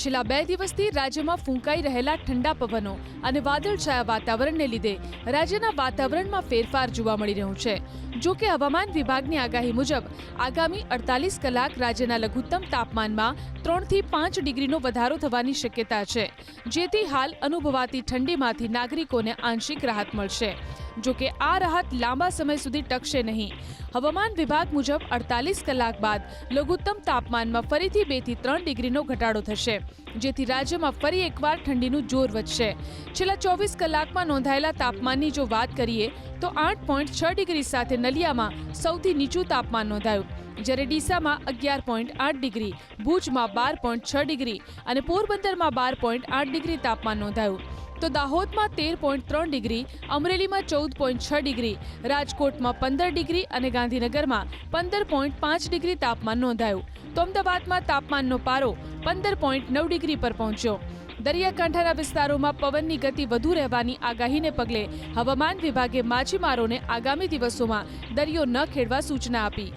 છેલ્લા બે દિવસથી રાજ્યમાં ફૂંકાઈ રહેલા ઠંડા પવનો અને વાદળછાયા વાતાવરણને લીધે રાજ્યના વાતાવરણમાં ફેરફાર જોવા મળી રહ્યો છે. જો કે હવામાન વિભાગની આગાહી મુજબ, આગામી અડતાલીસ કલાક રાજ્યના લઘુત્તમ તાપમાનમાં ત્રણથી પાંચ ડિગ્રીનો વધારો થવાની શક્યતા છે, જેથી હાલ અનુભવાતી ઠંડીમાંથી નાગરિકોને આંશિક રાહત મળશે. જો કે આ રાહત લાંબા સમય સુધી ટકશે નહીં. હવામાન વિભાગ મુજબ, અડતાલીસ કલાક બાદ લઘુત્તમ તાપમાનમાં ફરીથી બેથી ત્રણ ડિગ્રીનો ઘટાડો થશે, જેથી રાજ્યમાં ફરી એકવાર ઠંડીનું જોર વધશે. છેલ્લા ચોવીસ કલાકમાં નોંધાયેલા તાપમાનની જો વાત કરીએ તો આઠ પોઈન્ટ છ ડિગ્રી સાથે નલિયામાં સૌથી નીચું તાપમાન નોંધાયું. જ્યારે ડીસામાં અગિયાર પોઈન્ટ આઠ ડિગ્રી, ભુજમાં બાર પોઈન્ટ છ ડિગ્રી અને પોરબંદરમાં બાર પોઈન્ટ આઠ ડિગ્રી તાપમાન નોંધાયું. તો દાહોદમાં તેર પોઈન્ટ ત્રણ ડિગ્રી, અમરેલીમાં ચૌદ પોઈન્ટ છ ડિગ્રી, રાજકોટમાં પંદર ડિગ્રી અને ગાંધીનગરમાં પંદર પોઈન્ટ પાંચ ડિગ્રી તાપમાન નોંધાયું. તો અમદાવાદમાં તાપમાનનો પારો પંદર પોઈન્ટ નવ ડિગ્રી પર પહોંચ્યો. દરિયાકાંઠાના વિસ્તારોમાં પવનની ગતિ વધુ રહેવાની આગાહીને પગલે હવામાન વિભાગે માછીમારોને આગામી દિવસોમાં દરિયો ન ખેડવા સૂચના આપી.